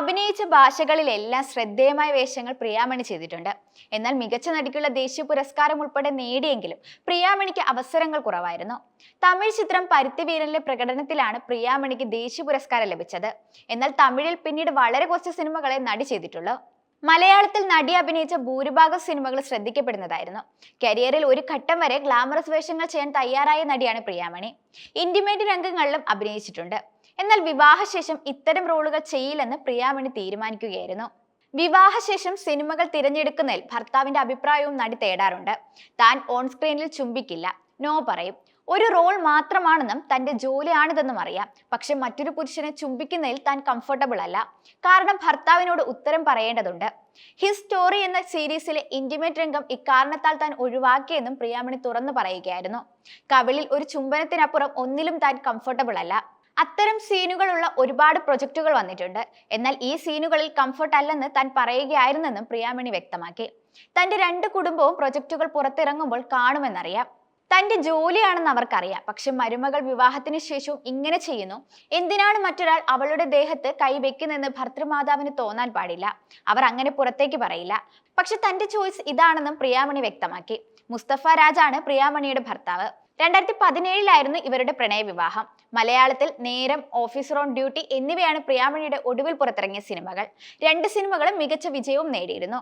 അഭിനയിച്ച ഭാഷകളിലെല്ലാം ശ്രദ്ധേയമായ വേഷങ്ങൾ പ്രിയാമണി ചെയ്തിട്ടുണ്ട്. എന്നാൽ മികച്ച നടിക്കുള്ള ദേശീയ പുരസ്കാരം ഉൾപ്പെടെ നേടിയെങ്കിലും പ്രിയാമണിക്ക് അവസരങ്ങൾ കുറവായിരുന്നു. തമിഴ് ചിത്രം പരുത്തിവീരനിലെ പ്രകടനത്തിലാണ് പ്രിയാമണിക്ക് ദേശീയ പുരസ്കാരം ലഭിച്ചത്. എന്നാൽ തമിഴിൽ പിന്നീട് വളരെ കുറച്ച് സിനിമകളെ നടി ചെയ്തിട്ടുള്ളൂ. മലയാളത്തിൽ നടി അഭിനയിച്ച ഭൂരിഭാഗം സിനിമകൾ ശ്രദ്ധിക്കപ്പെടുന്നതായിരുന്നു. കരിയറിൽ ഒരു ഘട്ടം വരെ ഗ്ലാമറസ് വേഷങ്ങൾ ചെയ്യാൻ തയ്യാറായ നടിയാണ് പ്രിയാമണി. ഇന്റിമേറ്റ് രംഗങ്ങളിലും അഭിനയിച്ചിട്ടുണ്ട്. എന്നാൽ വിവാഹശേഷം ഇത്തരം റോളുകൾ ചെയ്യില്ലെന്ന് പ്രിയാമണി തീരുമാനിക്കുകയായിരുന്നു. വിവാഹശേഷം സിനിമകൾ തിരഞ്ഞെടുക്കുന്നതിൽ ഭർത്താവിന്റെ അഭിപ്രായവും നടി തേടാറുണ്ട്. താൻ ഓൺ സ്ക്രീനിൽ ചുംബിക്കില്ല. നോ പറയും. ഒരു റോൾ മാത്രമാണെന്നും തന്റെ ജോലിയാണിതെന്നും അറിയാം. പക്ഷെ മറ്റൊരു പുരുഷനെ ചുംബിക്കുന്നതിൽ താൻ കംഫർട്ടബിൾ അല്ല. കാരണം ഭർത്താവിനോട് ഉത്തരം പറയേണ്ടതുണ്ട്. ഹിസ് സ്റ്റോറി എന്ന സീരീസിലെ ഇന്റിമേറ്റ് രംഗം ഇക്കാരണത്താൽ താൻ ഒഴിവാക്കിയെന്നും പ്രിയാമണി തുറന്നു പറയുകയായിരുന്നു. കവിളിൽ ഒരു ചുംബനത്തിനപ്പുറം ഒന്നിലും താൻ കംഫർട്ടബിൾ അല്ല. അത്തരം സീനുകളുള്ള ഒരുപാട് പ്രൊജക്റ്റുകൾ വന്നിട്ടുണ്ട്. എന്നാൽ ഈ സീനുകളിൽ കംഫർട്ട് അല്ലെന്ന് താൻ പറയുകയായിരുന്നെന്നും പ്രിയാമണി വ്യക്തമാക്കി. തന്റെ രണ്ട് കുടുംബവും പ്രൊജക്റ്റുകൾ പുറത്തിറങ്ങുമ്പോൾ കാണുമെന്നറിയാം. തന്റെ ജോലിയാണെന്ന് അവർക്കറിയാം. പക്ഷെ മരുമകൾ വിവാഹത്തിന് ശേഷവും ഇങ്ങനെ ചെയ്യുന്നു. എന്തിനാണ് മറ്റൊരാൾ അവളുടെ ദേഹത്ത് കൈവെക്കുന്നെന്ന് ഭർത്തൃമാതാവിന് തോന്നാൻ പാടില്ല. അവർ അങ്ങനെ പുറത്തേക്ക് പറയില്ല. പക്ഷെ തന്റെ ചോയ്സ് ഇതാണെന്നും പ്രിയാമണി വ്യക്തമാക്കി. മുസ്തഫ രാജാണ് പ്രിയാമണിയുടെ ഭർത്താവ്. രണ്ടായിരത്തി പതിനേഴിലായിരുന്നു ഇവരുടെ പ്രണയ വിവാഹം മലയാളത്തിൽ നേരം ഓഫീസർ ഓൺ ഡ്യൂട്ടി എന്നിവയാണ് പ്രിയാമണിയുടെ ഒടുവിൽ പുറത്തിറങ്ങിയ സിനിമകൾ. രണ്ട് സിനിമകളും മികച്ച വിജയവും നേടിയിരുന്നു.